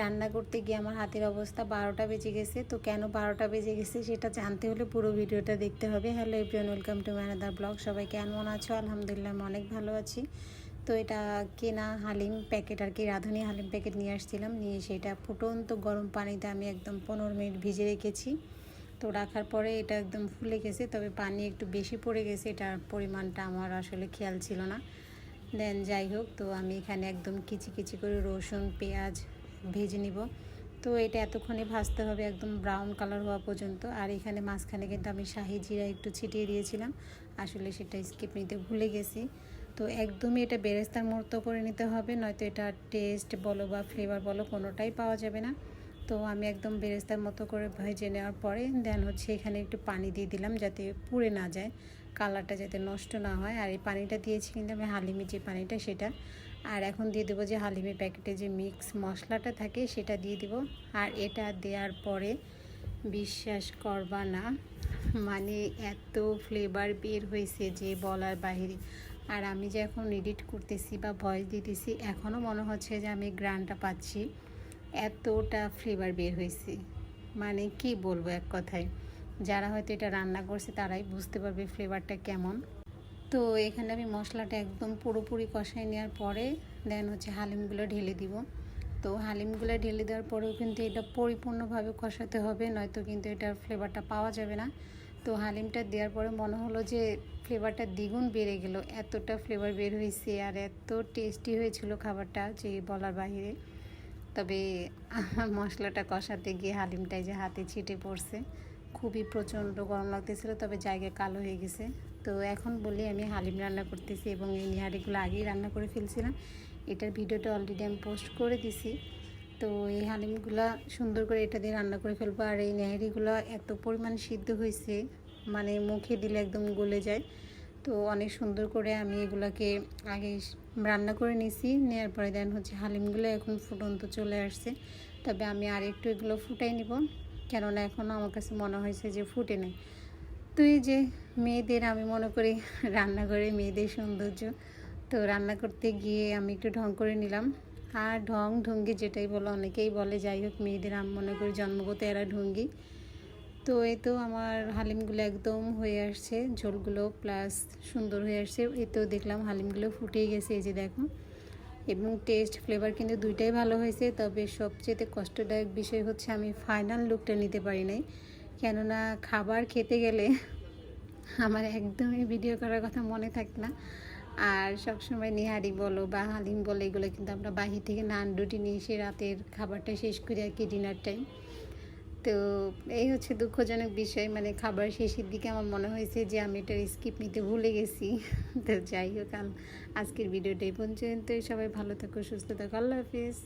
রান্না করতে গিয়ে আমার হাতের অবস্থা বারোটা বেজে গেছে, তো কেন বারোটা বেজে গেছে সেটা জানতে হলে পুরো ভিডিওটা দেখতে হবে। হ্যালো এভরিওয়ান ওয়েলকাম টু ম্যানাদার ব্লগ সবাই কেমন আছো? আলহামদুলিল্লাহ, আমি অনেক ভালো আছি। তো এটা কেনা হালিম প্যাকেট আর কি, রাঁধুনি হালিম প্যাকেট নিয়ে আসছিলাম। নিয়ে সেটা ফুটন্ত গরম পানিতে আমি একদম পনেরো মিনিট ভিজে রেখেছি। তো রাখার পরে এটা একদম ফুলে গেছে, তবে পানি একটু বেশি পড়ে গেছে, এটার পরিমাণটা আমার আসলে খেয়াল ছিল না। দেন যাই হোক, তো আমি এখানে একদম কিচি কিচি করে রসুন, পেঁয়াজ ভেজে নিব। তো এটা এতক্ষণে ভাজতে হবে একদম ব্রাউন কালার হওয়া পর্যন্ত। আর এখানে মাঝখানে কিন্তু আমি শাহি জিরা একটু ছিটিয়ে দিয়েছিলাম। আসলে সেটা স্কিপ নিতে ভুলে গেছি। তো একদমই এটা বেরেস্তার মতো করে নিতে হবে, নয়তো এটা টেস্ট বলো বা ফ্লেভার বলো কোনোটাই পাওয়া যাবে না। তো আমি একদম বেরেস্তার মতো করে ভেজে নেওয়ার পরে দেন হচ্ছে এখানে একটু পানি দিয়ে দিলাম যাতে পুড়ে না যায়, কালারটা যাতে নষ্ট না হয়। আর এই পানিটা দিয়েছি কিন্তু আমি হালিমি যে পানিটা সেটা। আর এখন দিয়ে দেবো যে হালিমের প্যাকেটে যে মিক্স মশলাটা থাকে সেটা দিয়ে দিব। আর এটা দেওয়ার পরে বিশ্বাস করবা না মানে এত ফ্লেভার বের হয়েছে যে বলার বাহিরে। আর আমি যে এখন এডিট করতেছি বা ভয়েস দিতেছি এখনও মনে হচ্ছে যে আমি গ্রানটা পাচ্ছি। এতটা ফ্লেভার বের হয়েছে। মানে কি বলব এক কথায়? যারা হয়তো এটা রান্না করছে, তারাই বুঝতে পারবে ফ্লেভারটা কেমন। তো এখানে আমি মশলাটা একদম পুরোপুরি কষাই নেওয়ার পরে দেন হচ্ছে হালিমগুলো ঢেলে দিব। তো হালিমগুলো ঢেলে দেওয়ার পরেও কিন্তু এটা পরিপূর্ণভাবে কষাতে হবে, নয়তো কিন্তু এটার ফ্লেভারটা পাওয়া যাবে না। তো হালিমটা দেওয়ার পরে মনে হলো যে ফ্লেভারটা দ্বিগুণ বেড়ে গেল, এতটা ফ্লেভার বের হয়েছে আর এত টেস্টি হয়েছিল খাবারটা, যে বলার বাহিরে তবে মশলাটা কষাতে গিয়ে হালিমটাই যে হাতে ছিটে পড়ছে। খুবই প্রচণ্ড গরম লাগতেছিল, তবে জায়গা কালো হয়ে গেছে। তো এখন বলি আমি হালিম রান্না করতেছি এবং এই নিহারিগুলো আগেই রান্না করে ফেলছিলাম। এটার ভিডিওটা অলরেডি আমি পোস্ট করে দিছি। তো এই হালিমগুলো সুন্দর করে এটা দিয়ে রান্না করে ফেলব। আর এই নেহারিগুলো এত পরিমাণ সিদ্ধ হয়েছে মানে মুখে দিলে একদম গলে যায়। তো অনেক সুন্দর করে আমি এগুলোকে আগে রান্না করে নিয়েছি নেওয়ার পরে দেন হচ্ছে হালিমগুলো এখন ফুটন্ত চলে আসছে। তবে আমি আর একটু এগুলো ফুটাই নিব, কেননা এখনও আমার কাছে মনে হয়েছে যে ফুটে নেই। তো এই যে মেয়েদের, আমি মনে করি রান্নাঘরে মেয়েদের সৌন্দর্য। তো রান্না করতে গিয়ে আমি একটু ঢং করে নিলাম। আর ঢং ঢঙ্গি যেটাই বলো, অনেকেই বলে যাই হোক, মেয়েদের আমি মনে করি জন্মগত এরা ঢঙ্গি। তো এই তো আমার হালিমগুলো একদম হয়ে আসছে, ঝোলগুলো প্লাস সুন্দর হয়ে আসছে। এই তো দেখলাম হালিমগুলো ফুটেই গেছে, এই যে দেখো। এবং টেস্ট ফ্লেভার কিন্তু দুইটাই ভালো হয়েছে, তবে সবচেয়ে কষ্টদায়ক বিষয় হচ্ছে আমি ফাইনাল লুকটা নিতে পারি নাই। কেননা খাবার খেতে গেলে আমার একদমই ভিডিও করার কথা মনে থাকে না। আর সবসময় নিহারি বলো বা হালিম বলো, এগুলো কিন্তু আমরা বাহির থেকে নান রুটি নিয়ে এসে রাতের খাবারটা শেষ করি আর কি ডিনার টাইম তো এই হচ্ছে দুঃখজনক বিষয়। মানে খাবার শেষের দিকে আমার মনে হয়েছে যে আমি এটা স্কিপ নিতে ভুলে গেছি। তো যাই হোক আজকের ভিডিওটা এই পর্যন্ত সবাই ভালো থাকো, সুস্থ থাকো। আল্লাহ হাফিজ।